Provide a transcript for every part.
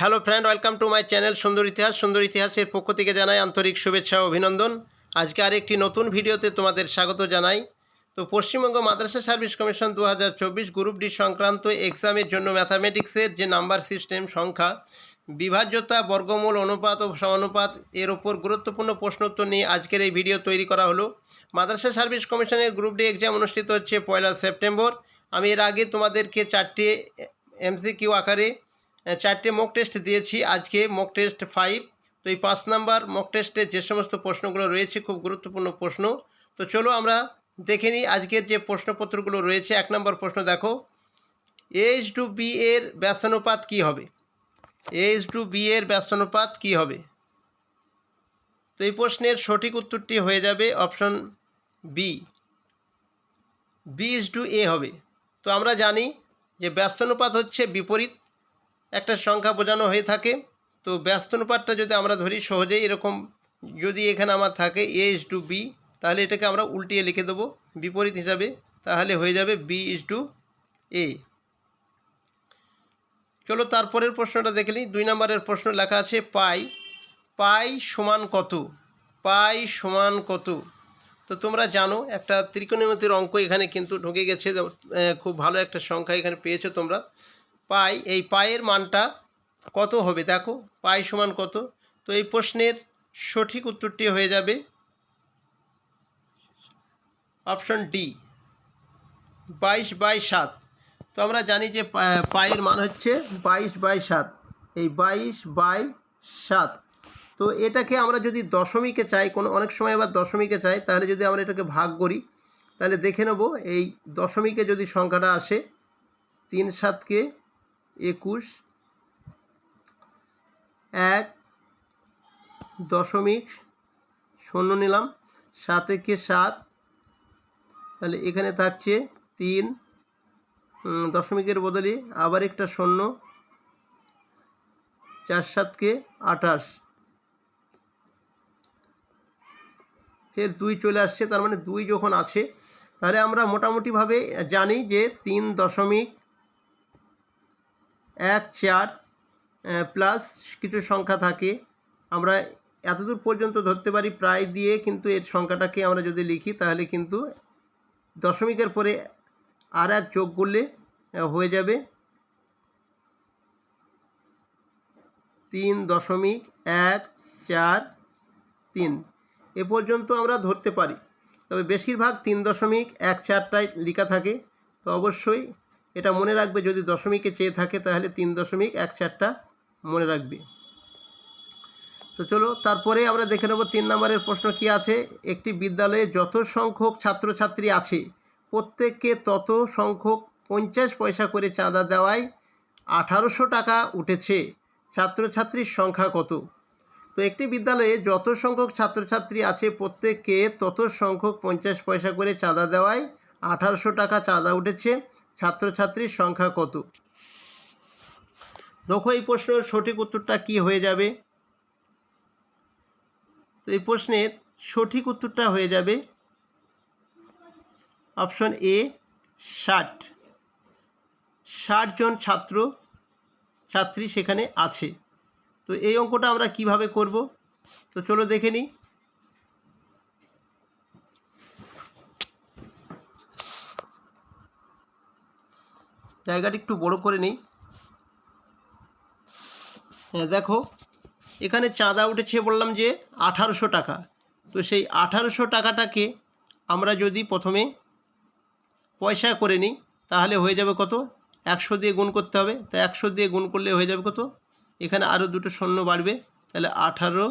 Hello friend welcome to my channel সুন্দর ইতিহাস সুন্দর ইতিহাসের পক্ষ থেকে জানাই আন্তরিক শুভেচ্ছা ও অভিনন্দন। আজকে আরেকটি নতুন ভিডিওতে তোমাদের স্বাগত জানাই। তো পশ্চিমবঙ্গ মাদ্রাসা সার্ভিস কমিশন দু হাজার চব্বিশ গ্রুপ ডি সংক্রান্ত এক্সামের জন্য ম্যাথামেটিক্সের যে নাম্বার সিস্টেম, সংখ্যা, বিভাজ্যতা, বর্গমূল অনুপাত ও সমানুপাত, এর ওপর গুরুত্বপূর্ণ প্রশ্নোত্তর নিয়ে আজকের এই ভিডিও তৈরি করা হলো। মাদ্রাসা সার্ভিস কমিশনের গ্রুপ ডি এক্সাম অনুষ্ঠিত হচ্ছে পয়লা সেপ্টেম্বর। আমি এর আগে তোমাদেরকে চারটে এমসিকিউ আকারে চারটে মক টেস্ট দিয়েছি, আজকে মক টেস্ট ফাইভ তো এই পাঁচ নাম্বার মক টেস্টে যে সমস্ত প্রশ্নগুলো রয়েছে, খুব গুরুত্বপূর্ণ প্রশ্ন। তো চলো আমরা দেখে নিই আজকের যে প্রশ্নপত্রগুলো রয়েছে, এক নম্বর প্রশ্ন দেখো। এইচ টু বি এর ব্যস্তানুপাত কী হবে? এইচ টু বি এর ব্যস্তানুপাত কী হবে? তো এই প্রশ্নের সঠিক উত্তরটি হয়ে যাবে option B B is two A হবে। তো আমরা জানি যে ব্যস্তানুপাত হচ্ছে বিপরীত। একটা সংখ্যা বোঝানো হয়ে থাকে। তো ব্যস্তানুপাতটা যদি আমরা ধরি, সহজেই এরকম যদি এখানে আমার থাকে এ ইজ টু বি তাহলে এটাকে আমরা উল্টিয়ে লিখে দেবো। বিপরীত হিসাবে তাহলে হয়ে যাবে বি ইজ টু এ চলো তারপরের প্রশ্নটা দেখে নিই। দুই নম্বরের প্রশ্ন লেখা আছে, পাই পাই সমান কত? পাই সমান কত? তো তোমরা জানো, একটা ত্রিকোণমিতির অঙ্ক এখানে কিন্তু ঢুকে গেছে। খুব ভালো একটা সংখ্যা এখানে পেয়েছ তোমরা। পাই, এই পায়ের মানটা কত হবে? দেখো, পাই সমান কত? তো এই প্রশ্নের সঠিক উত্তরটি হয়ে যাবে অপশন ডি বাইশ বাই সাত। তো আমরা জানি যে পায়ের মান হচ্ছে বাইশ বাই সাত। এই বাইশ বাই সাত। তো এটাকে আমরা যদি দশমিকে চাই, কোনো, অনেক সময় আবার দশমিকে চাই, তাহলে যদি আমরা এটাকে ভাগ করি, তাহলে দেখে নেব এই দশমিকে যদি সংখ্যাটা আসে, তিন সাতকে একুশ, এক দশমিক শূন্য নিলাম সাত একে সাত, তাহলে এখানে থাকছে তিন দশমিকের বদলে আবার একটা শূন্য, চার সাতকে আঠাশ। ফের দুই চলে আসছে, তার মানে দুই যখন আছে, তাহলে আমরা মোটামুটিভাবে জানি যে তিন দশমিক এক চার প্লাস কিছু সংখ্যা থাকে। আমরা এতদূর পর্যন্ত ধরতে পারি প্রায় দিয়ে, কিন্তু এর সংখ্যাটাকে আমরা যদি লিখি, তাহলে কিন্তু দশমিকের পরে আর এক যোগ করলে হয়ে যাবে তিন দশমিক এক চার তিন। এ পর্যন্ত আমরা ধরতে পারি। তবে বেশিরভাগ তিন দশমিক এক চারটায় লেখা থাকে। তো অবশ্যই এটা মনে রাখবে, যদি দশমিকে চেয়ে থাকে তাহলে তিন দশমিক এক চারটা মনে রাখবে। তো চলো, তারপরে আমরা দেখে নেব তিন নম্বরের প্রশ্ন কি আছে। একটি বিদ্যালয়ে যত সংখ্যক ছাত্রছাত্রী আছে, প্রত্যেককে তত সংখ্যক পঞ্চাশ পয়সা করে চাঁদা দেওয়ায় আঠারোশো টাকা উঠেছে। ছাত্রছাত্রীর সংখ্যা কত? তো একটি বিদ্যালয়ে যত সংখ্যক ছাত্রছাত্রী আছে, প্রত্যেককে তত সংখ্যক পঞ্চাশ পয়সা করে চাঁদা দেওয়ায় আঠারোশো টাকা চাঁদা উঠেছে। ছাত্রছাত্রীর সংখ্যা কত? দেখো এই প্রশ্নের সঠিক উত্তরটা কি হয়ে যাবে? তো এই প্রশ্নের সঠিক উত্তরটা হয়ে যাবে অপশন এ, ষাট। ষাট জন ছাত্র, ছাত্রী সেখানে আছে। তো এই অঙ্কটা আমরা কীভাবে করব? তো চলো দেখে নিই। জায়গাটা একটু বড় করে নিই। হ্যাঁ দেখো, এখানে চাঁদা উঠেছে বললাম যে আঠারোশো টাকা। তো সেই আঠারোশো টাকাটাকে আমরা যদি প্রথমে পয়সা করে নিই, তাহলে হয়ে যাবে কত? একশো দিয়ে গুণ করতে হবে। তা একশো দিয়ে গুণ করলে হয়ে যাবে কত? এখানে আরও দুটো শূন্য বাড়বে। তাহলে আঠারো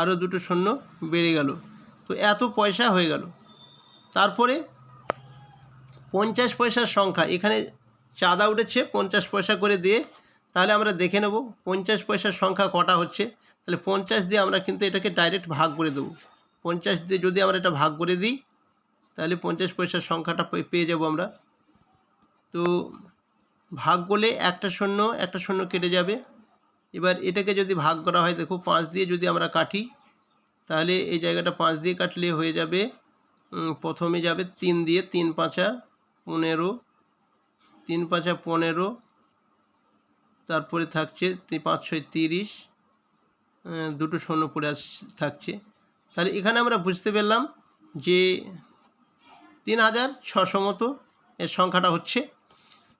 আরও দুটো শূন্য বেড়ে গেল। তো এত পয়সা হয়ে গেল। তারপরে পঞ্চাশ পয়সার সংখ্যা। এখানে চাঁদা উঠেছে, পঞ্চাশ পয়সা করে দিয়ে তাহলে আমরা দেখে নেব পঞ্চাশ পয়সার সংখ্যা কটা হচ্ছে। তাহলে পঞ্চাশ দিয়ে আমরা কিন্তু এটাকে ডাইরেক্ট ভাগ করে দেবো। পঞ্চাশ দিয়ে যদি আমরা এটা ভাগ করে দিই, তাহলে পঞ্চাশ পয়সার সংখ্যাটা পেয়ে যাব আমরা। তো ভাগ করলে একটা শূন্য একটা শূন্য কেটে যাবে। এবার এটাকে যদি ভাগ করা হয়, দেখো পাঁচ দিয়ে যদি আমরা কাটি, তাহলে এই জায়গাটা পাঁচ দিয়ে কাটলে হয়ে যাবে প্রথমে যাবে তিন দিয়ে তিন পাঁচা। পনেরো, তিন পাঁচা পনেরো, তারপরে থাকছে পাঁচ ছয় তিরিশ দুটো শূন্য পড়ে থাকছে। তাহলে এখানে আমরা বুঝতে পারলাম যে তিন হাজার ছশো মতো এর সংখ্যাটা হচ্ছে।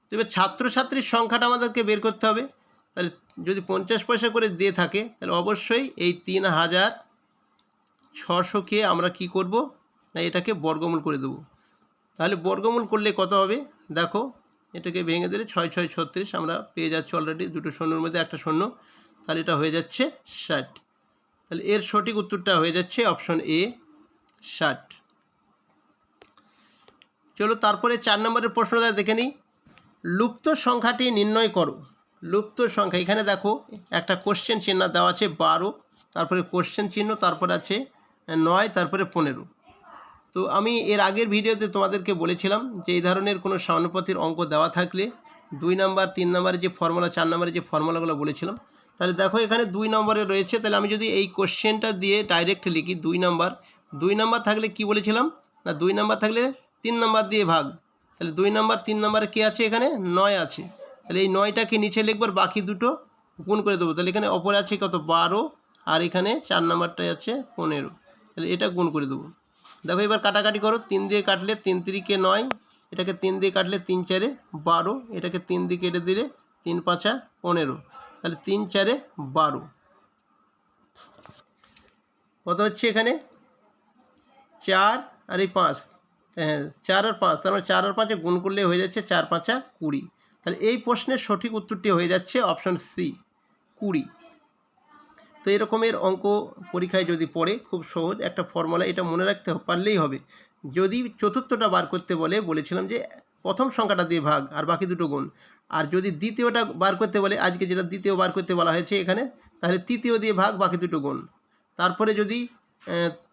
তো এবার ছাত্রছাত্রীর সংখ্যাটা আমাদেরকে বের করতে হবে। তাহলে যদি পঞ্চাশ পয়সা করে দিয়ে থাকে, তাহলে অবশ্যই এই তিন হাজার ছশোকে আমরা কি করব? না এটাকে বর্গমূল করে দেবো। তাহলে বর্গমূল করলে কত হবে? দেখো, এটাকে ভেঙে দিলে ছয় ছয়, ছত্রিশ আমরা পেয়ে যাচ্ছি অলরেডি দুটো শূন্যর মধ্যে একটা শূন্য। তাহলে এটা হয়ে যাচ্ছে ষাট। তাহলে এর সঠিক উত্তরটা হয়ে যাচ্ছে অপশন এ ষাট। চলো তারপরে চার নম্বরের প্রশ্নটা দেখে নিই। লুপ্ত সংখ্যাটি নির্ণয় করো। লুপ্ত সংখ্যা, এখানে দেখো একটা কোশ্চেন চিহ্ন দেওয়া আছে বারো, তারপরে কোশ্চেন চিহ্ন, তারপর আছে নয়, তারপরে পনেরো। তো আমি এর আগের ভিডিওতে তোমাদেরকে বলেছিলাম যে এই ধরনের কোনো সমানুপাতির অঙ্ক দেওয়া থাকলে দুই নাম্বার, তিন নাম্বারের যে ফর্মুলা চার নাম্বারের যে ফর্মুলাগুলো বলেছিলাম, তাহলে দেখো এখানে দুই নম্বরে রয়েছে, তাহলে আমি যদি এই কোশ্চেনটা দিয়ে ডাইরেক্ট লিখি দুই নাম্বার দুই নাম্বার থাকলে কি বলেছিলাম? না, দুই নাম্বার থাকলে তিন নাম্বার দিয়ে ভাগ, তাহলে দুই নাম্বার, তিন নাম্বারে কী আছে এখানে? নয় আছে, তাহলে এই নয়টাকে নিচে লিখবার বাকি দুটো গুণ করে দেবো, তাহলে এখানে অপরে আছে কত? বারো, আর এখানে চার নাম্বারটায় আছে পনেরো, তাহলে এটা গুণ করে দেবো। দেখো, এবার কাটাকাটি করো। তিন দিয়ে কাটলে তিন তিরিকে নয়, এটাকে তিন দিয়ে কাটলে তিন চারে বারো, এটাকে তিন দিয়ে কেটে দিলে তিন পাঁচা পনেরো। তাহলে তিন চারে বারো। কত হচ্ছে এখানে? চার আর এই পাঁচ। হ্যাঁ চার আর পাঁচ, তার মানে চার আর পাঁচে গুণ করলে হয়ে যাচ্ছে চার পাঁচা কুড়ি। তাহলে এই প্রশ্নের সঠিক উত্তরটি হয়ে যাচ্ছে অপশন সি, কুড়ি। তো এরকমের অঙ্ক পরীক্ষায় যদি পড়ে, খুব সহজ একটা ফর্মুলা এটা মনে রাখতে পারলেই হবে। যদি চতুর্থটা বার করতে বলে, বলেছিলাম যে প্রথম সংখ্যাটা দিয়ে ভাগ আর বাকি দুটো গুণ। আর যদি দ্বিতীয়টা বার করতে বলে, আজকে যেটা দ্বিতীয় বার করতে বলা হয়েছে এখানে, তাহলে তৃতীয় দিয়ে ভাগ, বাকি দুটো গুণ। তারপরে যদি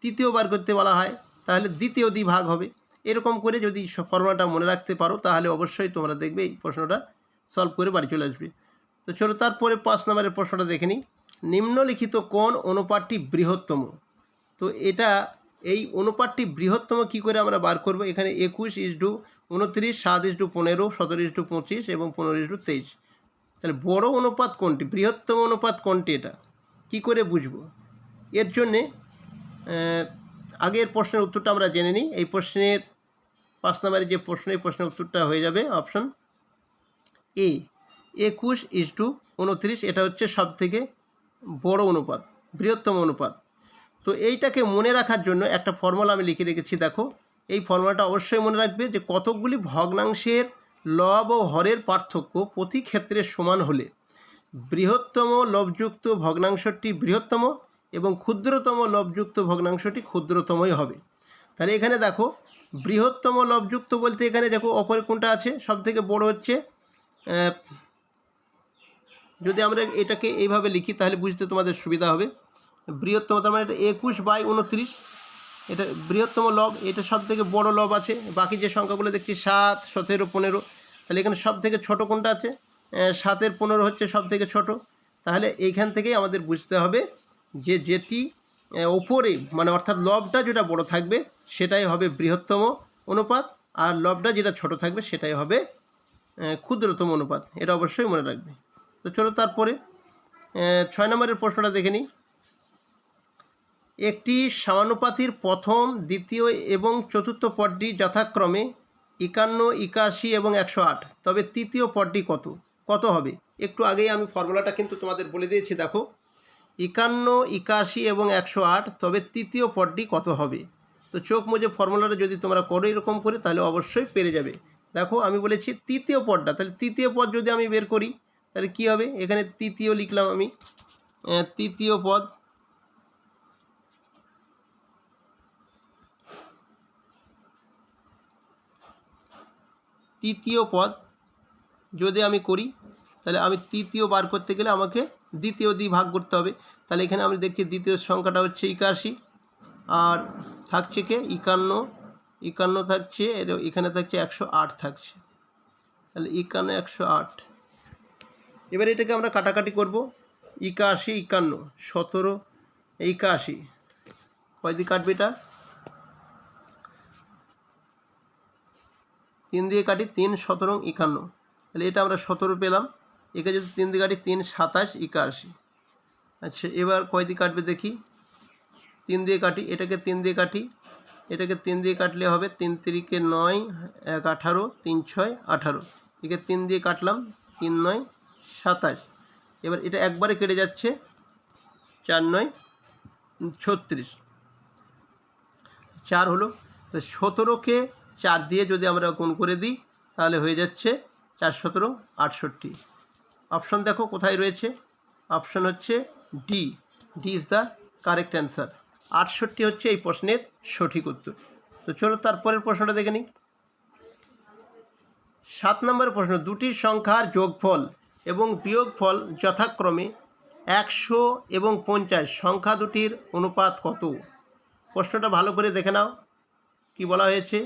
তৃতীয় বার করতে বলা হয়, তাহলে দ্বিতীয় দিয়ে ভাগ হবে। এরকম করে যদি ফর্মুলাটা মনে রাখতে পারো, তাহলে অবশ্যই তোমরা দেখবে এই প্রশ্নটা সলভ করে বাড়ি চলে আসবে। তো চলো তারপরে পাঁচ নম্বরের প্রশ্নটা দেখে নিই। নিম্নলিখিত কোন অনুপাতটি বৃহত্তম? তো এটা এই অনুপাতটি বৃহত্তম কি করে আমরা বার করব? এখানে একুশ ইস টু উনত্রিশ সাত ইস টু পনেরো, সতেরো ইস টু পঁচিশ এবং পনেরো ইস টু তেইশ। তাহলে বড় অনুপাত কোনটি? বৃহত্তম অনুপাত কোনটি এটা? কি করে বুঝব? এর জন্যে আগের প্রশ্নের উত্তরটা আমরা জেনে নিই। এই প্রশ্নের পাঁচ নম্বরের যে প্রশ্ন, এই প্রশ্নের উত্তরটা হয়ে যাবে অপশন এ। একুশ ইস টু উনত্রিশ এটা হচ্ছে সব থেকে বড় অনুপাত, বৃহত্তম অনুপাত। তো এইটাকে মনে রাখার জন্য একটা ফর্মুলা আমি লিখে রেখেছি, দেখো। এই ফর্মুলাটা অবশ্যই মনে রাখবে যে কতকগুলি ভগ্নাংশের লব ও হরের পার্থক্য প্রতি ক্ষেত্রে সমান হলে, বৃহত্তম লবযুক্ত ভগ্নাংশটি বৃহত্তম এবং ক্ষুদ্রতম লবযুক্ত ভগ্নাংশটি ক্ষুদ্রতমই হবে। তাহলে এখানে দেখো, বৃহত্তম লবযুক্ত বলতে এখানে দেখো, অপরে কোনটা আছে? সব থেকে বড় হচ্ছে যদি আমরা এটাকে এইভাবে লিখি, তাহলে বুঝতে তোমাদের সুবিধা হবে। বৃহত্তম, তার মানে এটা একুশ বাই উনত্রিশ। এটা বৃহত্তম লব এটা সব থেকে বড় লব আছে। বাকি যে সংখ্যাগুলো দেখছি, সাত, সতেরো, পনেরো। তাহলে এখানে সব থেকে ছোটো কোনটা আছে? সাতের পনেরো হচ্ছে সব থেকে ছোটো। তাহলে এইখান থেকেই আমাদের বুঝতে হবে যে যেটি ওপরে মানে অর্থাৎ লবটা যেটা বড় থাকবে, সেটাই হবে বৃহত্তম অনুপাত। আর লবটা যেটা ছোট থাকবে, সেটাই হবে ক্ষুদ্রতম অনুপাত। এটা অবশ্যই মনে রাখবে। তো চলো তারপরে ছয় নম্বরের প্রশ্নটা দেখে নিই। একটি সমানুপাতির প্রথম, দ্বিতীয় এবং চতুর্থ পদটি যথাক্রমে একান্ন, একাশি এবং একশো আট। তবে তৃতীয় পদটি কত? কত হবে? একটু আগেই আমি ফর্মুলাটা কিন্তু তোমাদের বলে দিয়েছি, দেখো। একান্ন, একাশি এবং একশো আট, তবে তৃতীয় পদটি কত হবে? তো চোখ মুজে ফর্মুলাটা যদি তোমরা করো এরকম করে, তাহলে অবশ্যই পেরে যাবে। দেখো, আমি বলেছি তৃতীয় পদটা, তাহলে তৃতীয় পদ যদি আমি বের করি তাহলে কি হবে? এখানে তৃতীয় লিখলাম আমি। তৃতীয় পদ। তৃতীয় পদ যদি আমি করি, তাহলে আমি তৃতীয় বার করতে গেলে আমাকে দ্বিতীয় দিয়ে ভাগ করতে হবে। তাহলে এখানে আমি দেখছি দ্বিতীয় সংখ্যাটা হচ্ছে একাশি। আর থাকছে কে? একান্ন। একান্ন থাকছে এখানে থাকছে একশো আট থাকছে। তাহলে একান্ন, একশো আট। এবার এটাকে আমরা কাটাকাটি করব। একাশি, একান্ন, সতেরো, একাশি। কয়দি কাটবে এটা? তিন দিয়ে কাটি তিন, সতেরো, একান্ন। তাহলে এটা আমরা সতেরো পেলাম। একে যদি তিন দিয়ে কাটি তিন, সাতাশ, একাশি। আচ্ছা এবার কয় দিয়ে কাটবে দেখি? তিন দিয়ে কাটি, এটাকে তিন দিয়ে কাটি। এটাকে তিন দিয়ে কাটলে হবে তিন তিরিকে নয়, এক আঠারো, তিন ছয়, আঠারো। একে তিন দিয়ে কাটলাম, তিন নয় সাতাশ। এবার এটা একবারে কেটে যাচ্ছে চার নয়, ছত্রিশ। চার হলো সতেরোকে চার দিয়ে যদি আমরা গুণ করে দিই, তাহলে হয়ে যাচ্ছে চার সতেরো, আটষট্টি। অপশন দেখো কোথায় রয়েছে। অপশন হচ্ছে D. D is the correct answer. আটষট্টি হচ্ছে এই প্রশ্নের সঠিক উত্তর। তো চলো তারপরের প্রশ্নটা দেখে নিই। সাত নম্বর প্রশ্ন, দুটি সংখ্যার যোগফল এবং বিয়োগফল যথাক্রমে একশো এবং পঞ্চাশ। সংখ্যা দুটির অনুপাত কত? প্রশ্নটা ভালো করে দেখে নাও। কি বলা হয়েছে?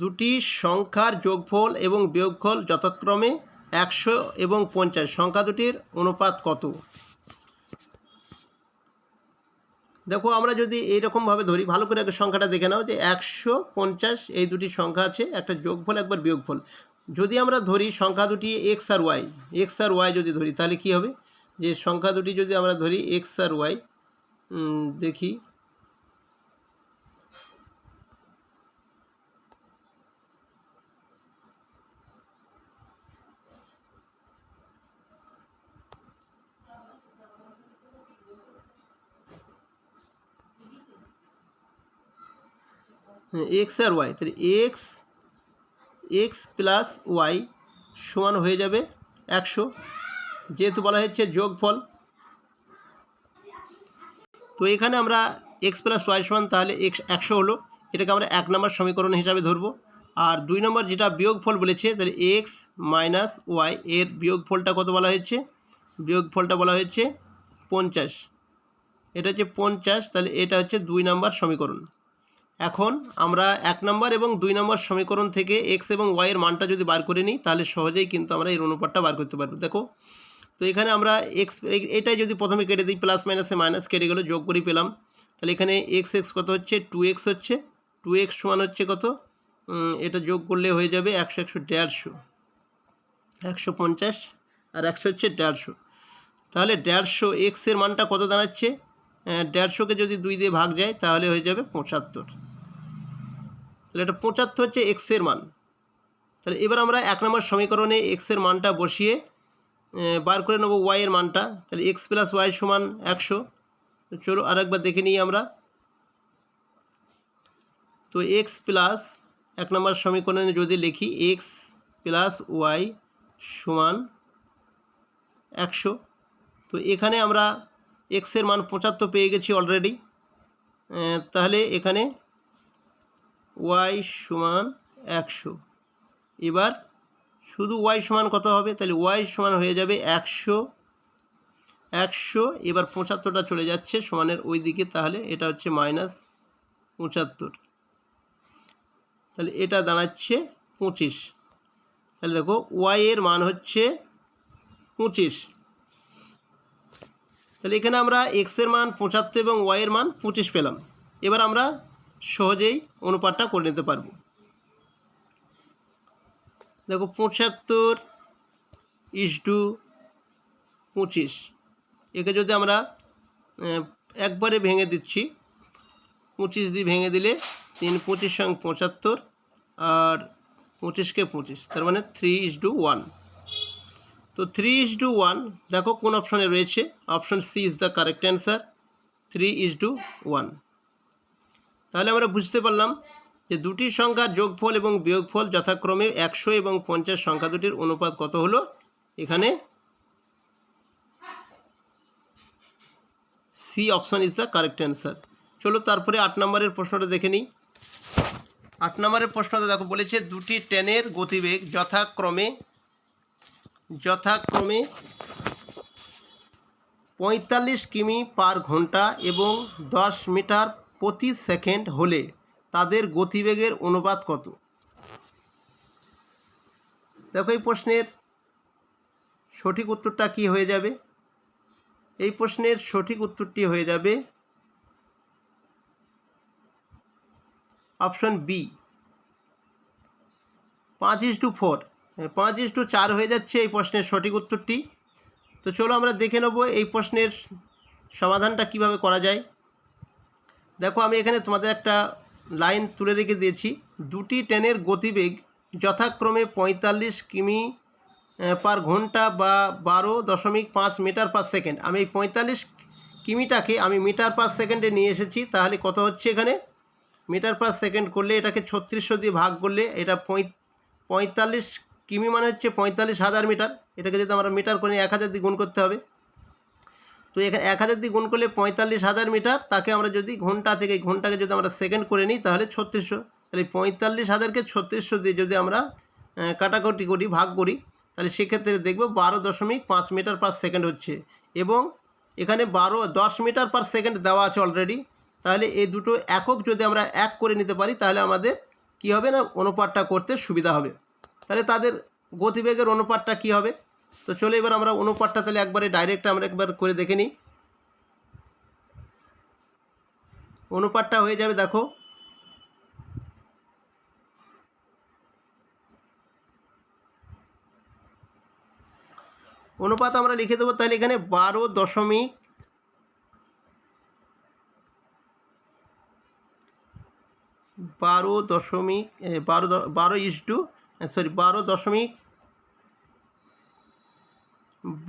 দুটি সংখ্যার যোগফল এবং বিয়োগফল যথাক্রমে একশো এবং পঞ্চাশ। সংখ্যা দুটির অনুপাত কত? দেখো আমরা যদি এইরকমভাবে ধরি, ভালো করে একটা সংখ্যাটা দেখে নাও যে একশো পঞ্চাশ এই দুটি সংখ্যা আছে, একটা যোগফল, একবার বিয়োগফল। যদি আমরা ধরি সংখ্যা দুটি এক্স আর ওয়াই, এক্স আর ওয়াই যদি ধরি তাহলে কি হবে? যে সংখ্যা দুটি যদি আমরা ধরি এক্স আর ওয়াই দেখি। এক্স আর ওয়াই তাহলে এক্স এক্স প্লাস ওয়াই সমান হয়ে যাবে একশো। যেহেতু বলা হচ্ছে যোগফল, তো এখানে আমরা এক্স প্লাস ওয়াই সমান, তাহলে এক্স একশো হলো। এটাকে আমরা এক নম্বর সমীকরণ হিসাবে ধরবো। আর দুই নম্বর যেটা বিয়োগফল বলেছে, তাহলে এক্স মাইনাস ওয়াই এর বিয়োগফলটা কত বলা হয়েছে? বিয়োগফলটা বলা হয়েছে পঞ্চাশ। এটা হচ্ছে পঞ্চাশ, তাহলে এটা হচ্ছে দুই নম্বর সমীকরণ। এখন আমরা এক নম্বর এবং দুই নম্বর সমীকরণ থেকে এক্স এবং ওয়াইয়ের মানটা যদি বার করে নিই, তাহলে সহজেই কিন্তু আমরা এর অনুপাতটা বার করতে পারব। দেখো, তো এখানে আমরা এক্স এটাই যদি প্রথমে কেটে দিই প্লাস মাইনাসে মাইনাস কেটে গেলো, যোগ করেই পেলাম। তাহলে এখানে এক্স এক্স কত হচ্ছে? টু এক্স হচ্ছে। টু এক্স সমান হচ্ছে কত? এটা যোগ করলে হয়ে যাবে একশো একশো দেড়শো। একশো পঞ্চাশ আর একশো হচ্ছে দেড়শো। তাহলে দেড়শো এক্সের মানটা কত দাঁড়াচ্ছে? দেড়শোকে যদি দুই দিয়ে ভাগ যায়, তাহলে হয়ে যাবে পঁচাত্তর। তাহলে এটা পঁচাত্তর হচ্ছে এক্সের মান। তাহলে এবার আমরা এক নম্বর সমীকরণে এক্সের মানটা বসিয়ে বার করে নেব ওয়াইয়ের মানটা। তাহলে এক্স প্লাস ওয়াই সমান একশো। চলো আরেকবার দেখে নিই আমরা। তো এক্স প্লাস এক নম্বর সমীকরণে যদি লিখি এক্স প্লাস ওয়াই সমান একশো। তো এখানে আমরা এক্সের মান পঁচাত্তর পেয়ে গেছি অলরেডি তাহলে এখানে ওয়াই সমান একশো। এবার শুধু ওয়াই সমান কত হবে? তাহলে ওয়াই সমান হয়ে যাবে একশো। একশো, এবার পঁচাত্তরটা চলে যাচ্ছে সমানের ওই দিকে, তাহলে এটা হচ্ছে মাইনাস পঁচাত্তর। তাহলে এটা দাঁড়াচ্ছে পঁচিশ। তাহলে দেখো, ওয়াই এর মান হচ্ছে পঁচিশ। তাহলে এখানে আমরা এক্সের মান পঁচাত্তর এবং ওয়াইয়ের মান পঁচিশ পেলাম। এবার আমরা সহজেই অনুপাতটা করে নিতে পারব। দেখো পঁচাত্তর ইস টু পঁচিশ। একে যদি আমরা একবারে ভেঙে দিচ্ছি, পঁচিশ দিয়ে ভেঙে দিলে তিন পঁচিশ সঙ্গে পঁচাত্তর আর পঁচিশকে পঁচিশ, তার মানে থ্রি ইস টু ওয়ান তো থ্রি ইজ টু ওয়ান দেখো কোন অপশনে রয়েছে option C is the correct answer three is two one তাহলে আমরা বুঝতে পারলাম যে দুটি সংখ্যার যোগফল এবং বিয়োগফল যথাক্রমে একশো এবং পঞ্চাশ সংখ্যা দুটির অনুপাত কত হলো? এখানে C option is the correct answer চলো তারপরে আট নম্বরের প্রশ্নটা দেখে নিই। আট নম্বরের প্রশ্নটা দেখো, বলেছে দুটি ট্রেনের গতিবেগ যথাক্রমে যথাক্রমে পঁয়তাল্লিশ কিমি পার ঘণ্টা এবং দশ মিটার প্রতি সেকেন্ড হলে তাদের গতিবেগের অনুপাত কত? দেখো এই প্রশ্নের সঠিক উত্তরটা কি হয়ে যাবে? এই প্রশ্নের সঠিক উত্তরটি হয়ে যাবে অপশন বি। পাঁচ ইস টু ফোর, পাঁচ ইস টু চার হয়ে যাচ্ছে এই প্রশ্নের সঠিক উত্তরটি। তো চলো আমরা দেখে নেব এই প্রশ্নের সমাধানটা কীভাবে করা যায়। দেখো, আমি এখানে তোমাদের একটা লাইন তুলে রেখে দিয়েছি। দুটি ট্রেনের গতিবেগ যথাক্রমে পঁয়তাল্লিশ কিমি পার ঘণ্টা বা বারো দশমিক পাঁচ মিটার পার সেকেন্ড। আমি এই পঁয়তাল্লিশ কিমিটাকে আমি মিটার পার সেকেন্ডে নিয়ে এসেছি, তাহলে কত হচ্ছে এখানে? মিটার পার সেকেন্ড করলে এটাকে ছত্রিশশো দিয়ে ভাগ করলে এটা পঁয়, পঁয়তাল্লিশ কিমি মানে হচ্ছে পঁয়তাল্লিশ হাজার মিটার। এটাকে যদি আমরা মিটার করে এক হাজার দিয়ে গুণ করতে হবে। তো এখানে এক হাজার দিয়ে গুণ করলে পঁয়তাল্লিশ হাজার মিটার, তাকে আমরা যদি ঘণ্টা থেকে ঘন্টাকে যদি আমরা সেকেন্ড করে নিই, তাহলে ছত্রিশশো। তাহলে পঁয়তাল্লিশ হাজারকে ছত্রিশশো দিয়ে যদি আমরা কাটাকুটি করি, ভাগ করি, তাহলে সেক্ষেত্রে দেখব বারো দশমিক পাঁচ মিটার পার সেকেন্ড হচ্ছে। এবং এখানে বারো, দশ মিটার পার সেকেন্ড দেওয়া আছে অলরেডি তাহলে এই দুটো একক যদি আমরা এক করে নিতে পারি, তাহলে আমাদের কী হবে না, অনুপাতটা করতে সুবিধা হবে। তাহলে তাদের গতিবেগের অনুপাতটা কী হবে? তো চলে এবার আমরা অনুপাতটা তাহলে একবারে ডাইরেক্ট আমরা একবার করে দেখে নিই। অনুপাতটা হয়ে যাবে, দেখো। অনুপাত আমরা লিখে দেবো, তাহলে এখানে বারো দশমিক বারো দশমিক বারো বারো ইস টু সরি বারো দশমিক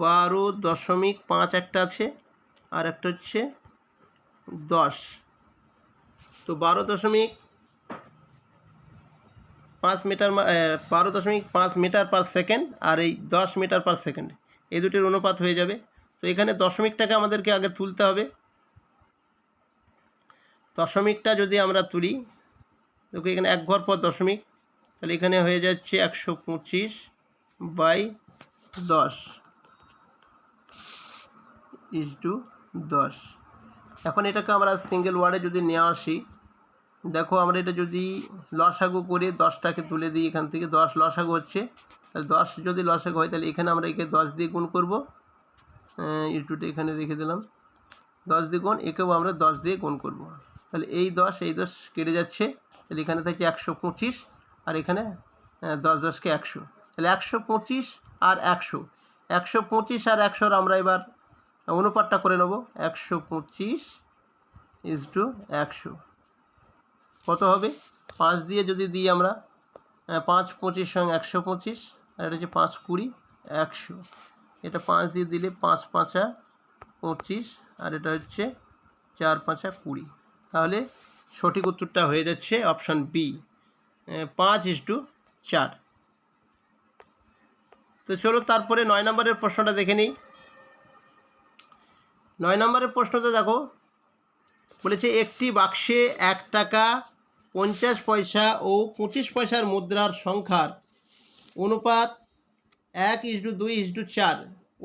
বারো দশমিক পাঁচ একটা আছে, আর একটা হচ্ছে দশ। তো বারো দশমিক পাঁচ মিটার বারো দশমিক পাঁচ মিটার পার সেকেন্ড, আর এই দশ মিটার পার সেকেন্ড, এই দুটির অনুপাত হয়ে যাবে। তো এখানে দশমিকটাকে আমাদেরকে আগে তুলতে হবে। দশমিকটা যদি আমরা তুলি, দেখো এখানে এক ঘর পর দশমিক, তাহলে এখানে হয়ে যাচ্ছে একশো পঁচিশ বাই দশ। ইস টু দশ। এখন এটাকে আমরা সিঙ্গেল ওয়ার্ডে যদি নিয়ে আসি, দেখো আমরা এটা যদি লসাগু করে, দশটাকে তুলে দিই এখান থেকে, দশ লসাগু হচ্ছে। তাহলে দশ যদি লসাগু হয়, তাহলে এখানে আমরা একে দশ দিয়ে গুণ করব। ইটুটা এখানে রেখে দিলাম। দশ দিয়ে গুণ, একেও আমরা দশ দিয়ে গুণ করব। তাহলে এই দশ এই দশ কেটে যাচ্ছে। তাহলে এখানে থাকে একশো পঁচিশ, আর এখানে দশ দশকে একশো। তাহলে একশো পঁচিশ আর একশো। একশো পঁচিশ আর একশোর আমরা এবার অনুপাতটা করে নেব। একশো পঁচিশ ইজ টু একশো। কত হবে? পাঁচ দিয়ে যদি দিই আমরা পাঁচ পঁচিশ সঙ্গে একশো পঁচিশ, আর এটা হচ্ছে পাঁচ কুড়ি, একশো। এটা পাঁচ দিয়ে দিলে পাঁচ পাঁচা পঁচিশ, আর এটা হচ্ছে চার পাঁচা কুড়ি। তাহলে সঠিক উত্তরটা হয়ে যাচ্ছে অপশান বি পাঁচ ইস টু চার। তো চলো তারপরে নয় নম্বরের প্রশ্নটা দেখে নিই। নয় নম্বরের প্রশ্নটা দেখো, বলেছে একটি বাক্সে এক টাকা পঞ্চাশ পয়সা ও পঁচিশ পয়সার মুদ্রার সংখ্যার অনুপাত এক ইস্টু দুই ইস্টু চার।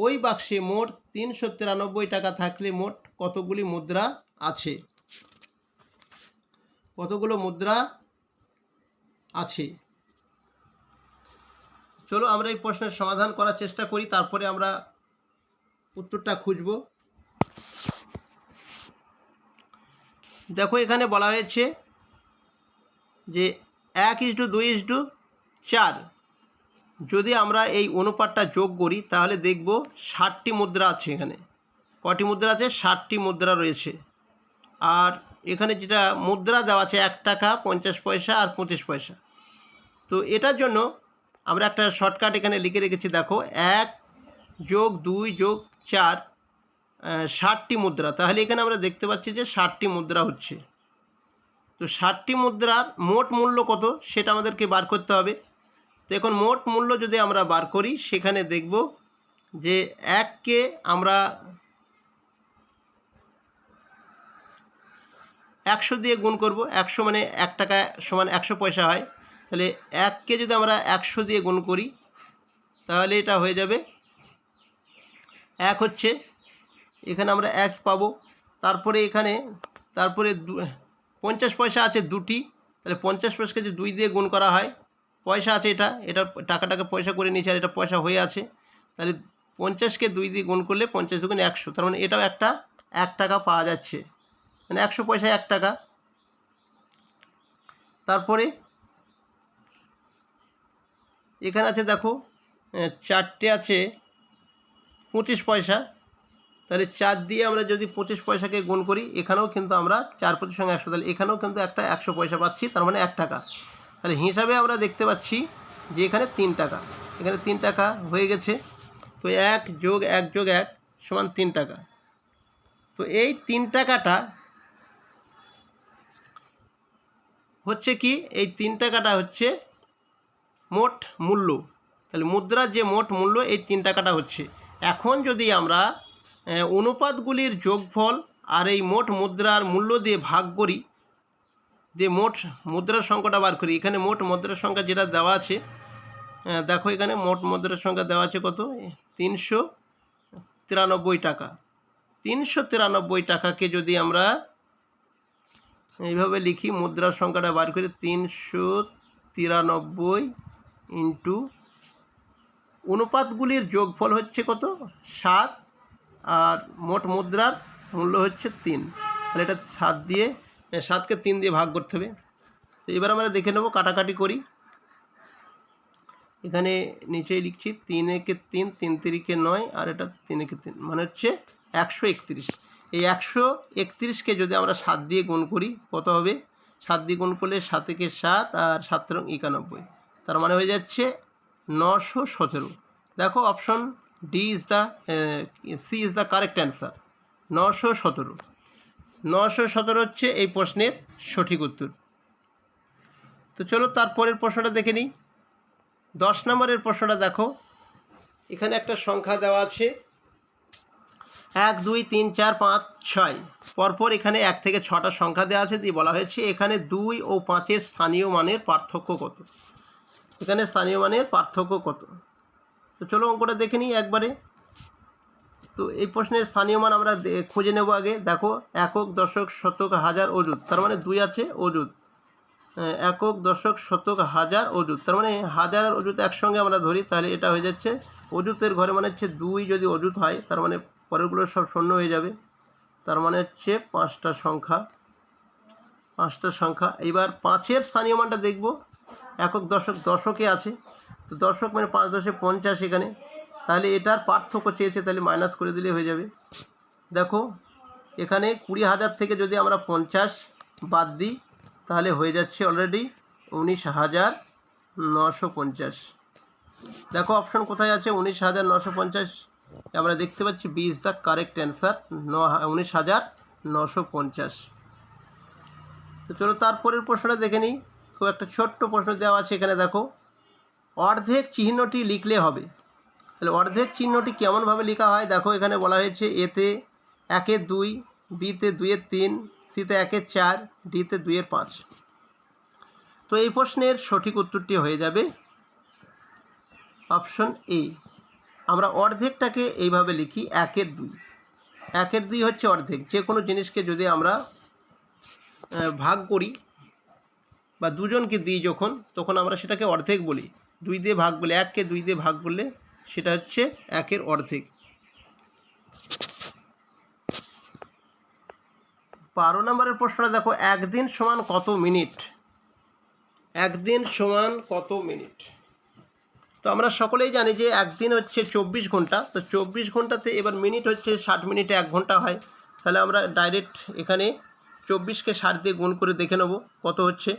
ওই বাক্সে মোট তিনশো তিরানব্বই টাকা থাকলে মোট কতগুলি মুদ্রা আছে? কতগুলো মুদ্রা আছে? চলো আমরা এই প্রশ্নের সমাধান করার চেষ্টা করি, তারপরে আমরা উত্তরটা খুঁজব। দেখো এখানে বলা হয়েছে যে এক ইস্টু দুই ইস্টু চার। যদি আমরা এই অনুপাতটা যোগ করি, তাহলে দেখব ষাটটি মুদ্রা আছে এখানে। কটি মুদ্রা আছে? ষাটটি মুদ্রা রয়েছে। আর এখানে যেটা মুদ্রা দেওয়া আছে, এক টাকা, পঞ্চাশ পয়সা আর পঁচিশ পয়সা। তো এটার জন্য আমরা একটা শর্টকাট এখানে লিখে রেখেছি, দেখো, এক যোগ দুই যোগ চার ষাটটি মুদ্রা। তাহলে এখানে আমরা দেখতে পাচ্ছি যে ষাটটি মুদ্রা হচ্ছে। তো ষাটটি মুদ্রার মোট মূল্য কত? সেটা আমাদেরকে বার করতে হবে। তো এখন মোট মূল্য যদি আমরা বার করি, সেখানে দেখব যে এককে আমরা একশো দিয়ে গুণ করব। একশো মানে এক টাকা সমান একশো পয়সা হয়। তাহলে এককে যদি আমরা একশো দিয়ে গুণ করি, তাহলে এটা হয়ে যাবে এক হচ্ছে এখানে আমরা এক পাবো। তারপরে এখানে, তারপরে পঞ্চাশ পয়সা আছে দুটি। তাহলে পঞ্চাশ পয়সাকে যে দুই দিয়ে গুণ করা হয়, পয়সা আছে এটা এটা টাকাটাকে পয়সা করে নিয়েছে আর এটা পয়সা হয়ে আছে। তাহলে পঞ্চাশকে দুই দিয়ে গুণ করলে পঞ্চাশ দুগুণ একশো, তার মানে এটাও একটা এক টাকা পাওয়া যাচ্ছে। মানে একশো পয়সা এক টাকা। তারপরে এখানে আছে দেখো চারটে আছে পঁচিশ পয়সা। তাহলে চার দিয়ে আমরা যদি পঁচিশ পয়সাকে গুণ করি, এখানেও কিন্তু আমরা চার পঁচিশ সঙ্গে একশো, তাহলে এখানেও কিন্তু একটা একশো পয়সা পাচ্ছি, তার মানে এক টাকা। তাহলে হিসাবে আমরা দেখতে পাচ্ছি যে এখানে তিন টাকা, এখানে তিন টাকা হয়ে গেছে। তো এক যোগ এক যোগ এক সমান তিন টাকা। তো এই তিন টাকাটা হচ্ছে কি? এই তিন টাকাটা হচ্ছে মোট মূল্য। তাহলে মুদ্রার যে মোট মূল্য, এই তিন টাকাটা হচ্ছে। এখন যদি আমরা অনুপাতগুলির যোগফল আর এই মোট মুদ্রার মূল্য দিয়ে ভাগ করি। যে মোট মুদ্রার সংখ্যাটা বার করি। এখানে মোট মুদ্রার সংখ্যা যেটা দেওয়া আছে দেখো এখানে মোট মুদ্রার সংখ্যা দেওয়া আছে কত? তিনশো তিরানব্বই টাকা। তিনশো তিরানব্বই টাকাকে যদি আমরা এইভাবে লিখি, মুদ্রার সংখ্যাটা বার করি, তিনশো তিরানব্বই ইন্টু, অনুপাতগুলির যোগফল হচ্ছে কত? সাত আর মোট মুদ্রার মূল্য হচ্ছে তিন। তাহলে এটা সাত দিয়ে সাতকে তিন দিয়ে ভাগ করতে হবে। তো এবার আমরা দেখে নেব, কাটাকাটি করি। এখানে নিচেই লিখছি তিন একে তিন তিন তিরিকে নয়, আর এটা তিন একে তিন মানে হচ্ছে একশো একত্রিশ। এই একশো একত্রিশকে যদি আমরা সাত দিয়ে গুণ করি, কত হবে? সাত দিয়ে গুণ করলে সাত একে সাত, আর সাত রং একানব্বই। তার মানে হয়ে যাচ্ছে নশো সতেরো। দেখো option D is the C is the correct answer নশো সতেরো। নশো সতেরো হচ্ছে এই প্রশ্নের সঠিক উত্তর। তো চলো তারপরের প্রশ্নটা দেখে নিই। দশ নম্বরের প্রশ্নটা দেখো। এখানে একটা সংখ্যা দেওয়া আছে। এক, দুই, তিন, চার, পাঁচ, ছয়। পরপর এখানে এক থেকে ছটা সংখ্যা দেওয়া আছে। দিয়ে বলা হয়েছে এখানে দুই ও পাঁচের স্থানীয় মানের পার্থক্য কত? এখানে স্থানীয় মানের পার্থক্য কত? তো চলো অঙ্কটা দেখে নিই একবারে। তো এই প্রশ্নের স্থানীয় মান আমরা খুঁজে নেব আগে। দেখো একক দশক শতক হাজার অযুত। তার মানে দুই আছে অযুত। আহ, একক দশক শতক হাজার অযুত। তার মানে হাজার আর অযুত একসঙ্গে আমরা ধরি তাহলে এটা হয়ে যাচ্ছে। অযুতের ঘরে মানে হচ্ছে দুই যদি অযুত হয় তার মানে পরেরগুলো সব শূন্য হয়ে যাবে। তার মানে হচ্ছে পাঁচটা সংখ্যা। পাঁচটা সংখ্যা। এবার পাঁচের স্থানীয় মানটা দেখব। একক দশক দশকে আছে। তো দশক মানে পাঁচ দশে পঞ্চাশ এখানে। তাহলে এটার পার্থক্য চেয়েছে, তাহলে মাইনাস করে দিলে হয়ে যাবে। দেখো, এখানে কুড়ি হাজার থেকে যদি আমরা পঞ্চাশ বাদ দিই, তাহলে হয়ে যাচ্ছে অলরেডি উনিশ হাজার নশো পঞ্চাশ। দেখো অপশন কোথায় আছে? উনিশ হাজার নশো পঞ্চাশ। আমরা দেখতে পাচ্ছি B is the correct answer ন উনিশ হাজার নশো পঞ্চাশ। তো চলো, তারপরের প্রশ্নটা দেখে নিই। খুব একটা ছোট্ট প্রশ্ন দেওয়া আছে এখানে, দেখো। অর্ধেক চিহ্নটি লিখলে হবে। তাহলে অর্ধেক চিহ্নটি কেমনভাবে লেখা হয়? দেখো, এখানে বলা হয়েছে এতে একের দুই বিতে দুইয়ের তিন সিতে একের চার ডিতে দুইয়ের পাঁচ। তো এই প্রশ্নের সঠিক উত্তরটি হয়ে যাবে অপশন এ আমরা অর্ধেকটাকে এইভাবে লিখি, একের দুই। একের দুই হচ্ছে অর্ধেক। যে কোনো জিনিসকে যদি আমরা ভাগ করি বা দুজনকে দিই যখন, তখন আমরা সেটাকে অর্ধেক বলি। দুই দিয়ে ভাগ বলে, এককে দুই দিয়ে ভাগ করলে সেটা হচ্ছে একের অর্ধেক। বারো নম্বরের প্রশ্নটা দেখো, একদিন সমান কত মিনিট? একদিন সমান কত মিনিট? তো আমরা সকলেই জানি যে একদিন হচ্ছে চব্বিশ ঘণ্টা, তো চব্বিশ ঘন্টাতে এবার মিনিট হচ্ছে ষাট মিনিটে এক ঘণ্টা হয়। তাহলে আমরা ডাইরেক্ট এখানে চব্বিশকে ষাট দিয়ে গুণ করে দেখে নেব কত হচ্ছে।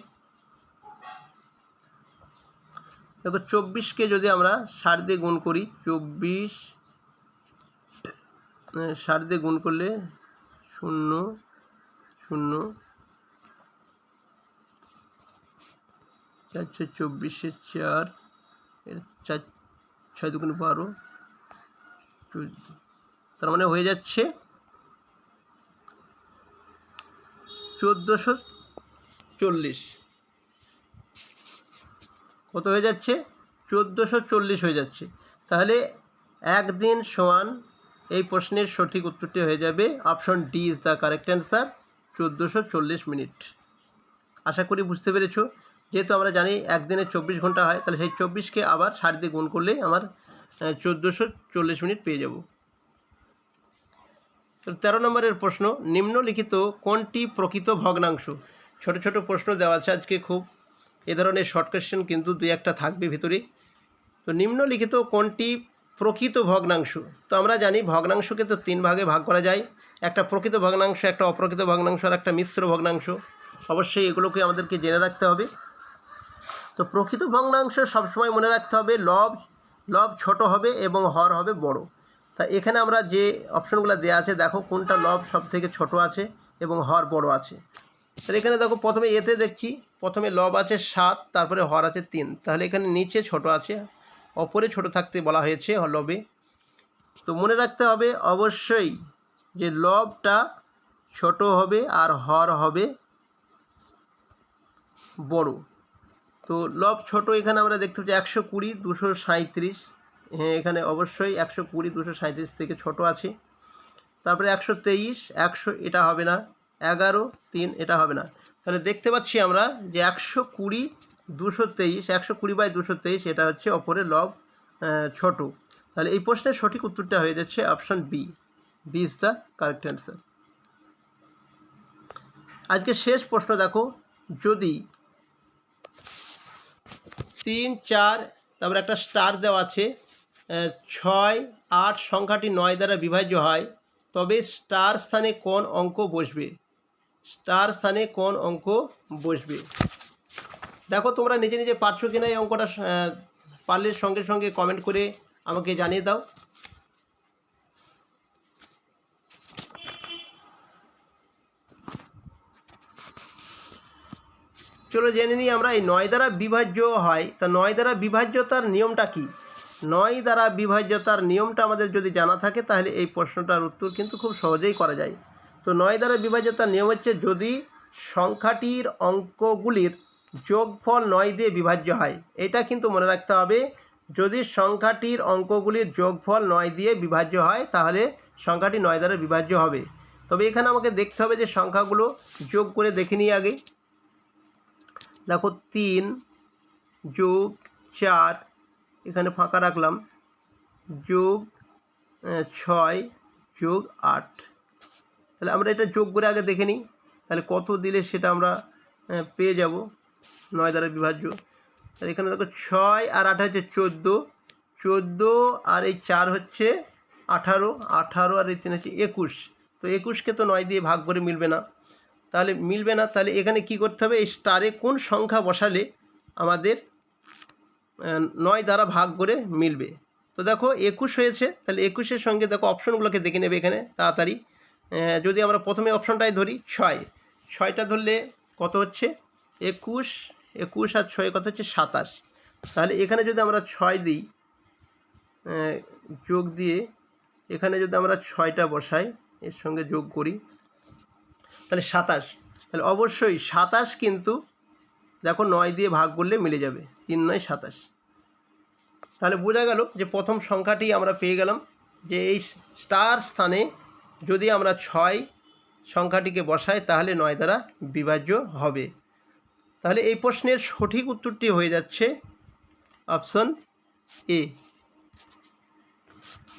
দেখো চব্বিশকে যদি আমরা ষাট দিয়ে গুণ করি, চব্বিশ ষাট দিয়ে গুণ করলে শূন্য শূন্য চারশো চব্বিশে চার চার ছয় দুগুণ বারো। তার মানে হয়ে যাচ্ছে চোদ্দোশো চল্লিশ কত হয়ে যাচ্ছে? চোদ্দোশো চল্লিশ হয়ে যাচ্ছে। তাহলে একদিন সমান এই প্রশ্নের সঠিক উত্তরটি হয়ে যাবে option D is the correct answer, চোদ্দোশো চল্লিশ মিনিট। আশা করি বুঝতে পেরেছ। যেহেতু আমরা জানি একদিনে চব্বিশ ঘণ্টা হয়, তাহলে সেই চব্বিশকে আবার ষাট দিয়ে গুণ করলেই আমার চোদ্দোশো চল্লিশ মিনিট পেয়ে যাব। তেরো নম্বরের প্রশ্ন, নিম্নলিখিত কোনটি প্রকৃত ভগ্নাংশ? ছোট ছোট প্রশ্ন দেওয়া আছে আজকে খুব এ ধরনের শর্ট কোয়েশ্চেন কিন্তু দুই একটা থাকবে ভিতরে তো নিম্নলিখিত কোনটি প্রকৃত ভগ্নাংশ? তো আমরা জানি ভগ্নাংশকে তো তিন ভাগে ভাগ করা যায়। একটা প্রকৃত ভগ্নাংশ, একটা অপ্রকৃত ভগ্নাংশ আর একটা মিশ্র ভগ্নাংশ। অবশ্যই এগুলোকে আমাদেরকে জেনে রাখতে হবে। তো প্রকৃত ভগ্নাংশ সবসময় মনে রাখতে হবে লব লব ছোট হবে এবং হর হবে বড়। তা এখানে আমরা যে অপশনগুলো দেওয়া আছে, দেখো কোনটা লব সব থেকে ছোট আছে এবং হর বড় আছে। তাহলে এখানে দেখো প্রথমে এতে দেখছি, প্রথমে লব আছে সাত, তারপরে হর আছে তিন। তাহলে এখানে নিচে ছোট আছে, অপরে ছোট থাকতে বলা হয়েছে লবে। তো মনে রাখতে হবে অবশ্যই যে লবটা ছোট হবে আর হর হবে বড়। তো লব ছোট এখানে আমরা দেখতে পাচ্ছি একশো কুড়ি, দুশো সাঁত্রিশ হ্যাঁ এখানে অবশ্যই একশো কুড়ি, দুশো সাঁত্রিশ থেকে ছোট আছে। তারপরে একশো তেইশ, একশো, এটা হবে না। এগারো, তিন, এটা হবে না। তাহলে দেখতে পাচ্ছি আমরা যে একশো কুড়ি, দুশো তেইশ, একশো কুড়ি বাই দুশো তেইশ, এটা হচ্ছে অপরে লব ছোট। তাহলে এই প্রশ্নের সঠিক উত্তরটা হয়ে যাচ্ছে option B B is the correct answer আজকে শেষ প্রশ্ন দেখো। যদি তিন, চার, তারপরে একটা স্টার দেওয়া আছে ছয়, আট সংখ্যাটি নয় দ্বারা বিভাজ্য হয়, তবে স্টার স্থানে কোন অঙ্ক বসবে? স্টার স্থানে কোন অঙ্ক বসবে? দেখো, তোমরা নিজে নিজে পারছ কিনা এই অঙ্কটা পারলে সঙ্গে সঙ্গে কমেন্ট করে আমাকে জানিয়ে দাও। চলো জেনে নিই আমরা এই নয় দ্বারা বিভাজ্য হয়। তা নয় দ্বারা বিভাজ্যতার নিয়মটা কি? নয় দ্বারা বিভাজ্যতার নিয়মটা আমাদের যদি জানা থাকে, তাহলে এই প্রশ্নটার উত্তর কিন্তু খুব সহজেই করা যায়। তো নয় দ্বারা বিভাজ্যতার নিয়ম হচ্ছে যদি সংখ্যাটির অঙ্কগুলির যোগফল নয় দিয়ে বিভাজ্য হয়। এটা কিন্তু মনে রাখতে হবে, যদি সংখ্যাটির অঙ্কগুলির যোগফল নয় দিয়ে বিভাজ্য হয়, তাহলে সংখ্যাটি নয় দ্বারা বিভাজ্য হবে। তবে এখানে আমাকে দেখতে হবে যে সংখ্যাগুলো যোগ করে দেখে নিই আগে। দেখো, তিন যোগ চার, এখানে ফাঁকা রাখলাম, যোগ ছয় যোগ আট। তাহলে আমরা এটা যোগ করে আগে দেখে নিই। তাহলে কত দিলে সেটা আমরা পেয়ে যাব নয় দ্বারা বিভাজ্য। তাহলে এখানে দেখো ছয় আর আট হচ্ছে চোদ্দ। চোদ্দ আর এই চার হচ্ছে আঠারো। আঠারো আর এই তিন হচ্ছে একুশ। তো একুশকে তো নয় দিয়ে ভাগ করে মিলবে না। তাহলে মিলবে না, তাহলে এখানে কি করতে হবে? এই স্টারে কোন সংখ্যা বসালে আমাদের নয় দ্বারা ভাগ করে মিলবে? তো দেখো একুশ হয়েছে, তাহলে একুশের সঙ্গে দেখো অপশনগুলোকে দেখে নেবে এখানে, তাড়াতাড়ি। যদি আমরা প্রথমে অপশনটাই ধরি, ছয়। ছয়টা ধরলে কত হচ্ছে? একুশ। একুশ আর ছয় কত হচ্ছে? সাতাশ। তাহলে এখানে যদি আমরা ছয় দিই যোগ দিয়ে এখানে যদি আমরা ছয়টা বসাই, এর সঙ্গে যোগ করি, তাহলে সাতাশ। তাহলে অবশ্যই সাতাশ কিন্তু দেখো নয় দিয়ে ভাগ করলে মিলে যাবে। তিন নয়, সাতাশ। তাহলে বোঝা গেল যে প্রথম সংখ্যাটি আমরা পেয়ে গেলাম যে এই স্টার স্থানে যদি আমরা ছয় সংখ্যাটিকে বসাই, তাহলে নয় দ্বারা বিভাজ্য হবে। তাহলে এই প্রশ্নের সঠিক উত্তরটি হয়ে যাচ্ছে অপশন এ।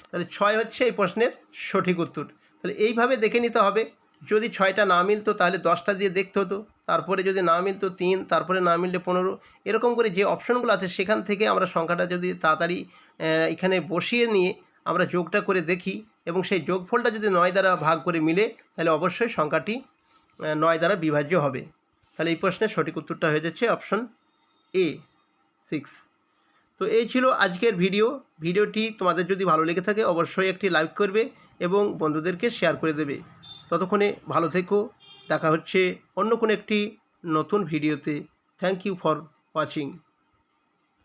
তাহলে ছয় হচ্ছে এই প্রশ্নের সঠিক উত্তর। তাহলে এইভাবে দেখে নিতে হবে, যদি ছয়টা না মিলতো তাহলে দশটা দিয়ে দেখতে হতো, তারপরে যদি না মিলতো তিন, তারপরে না মিললে পনেরো। এরকম করে যে অপশনগুলো আছে, সেখান থেকে আমরা সংখ্যাটা যদি তাড়াতাড়ি এখানে বসিয়ে নিয়ে আমরা যোগটা করে দেখি এবং সেই যোগফলটা যদি নয় দ্বারা ভাগ করে মিলে, তাহলে অবশ্যই সংখ্যাটি নয় দ্বারা বিভাজ্য হবে। তাহলে এই প্রশ্নের সঠিক উত্তরটা হয়ে যাচ্ছে অপশন এ সিক্স তো এই ছিল আজকের ভিডিও। ভিডিওটি তোমাদের যদি ভালো লেগে থাকে, অবশ্যই একটি লাইক করবে এবং বন্ধুদেরকে শেয়ার করে দেবে। ততক্ষণে ভালো থেকো। দেখা হচ্ছে অন্য কোনো একটি নতুন ভিডিওতে। Thank you for watching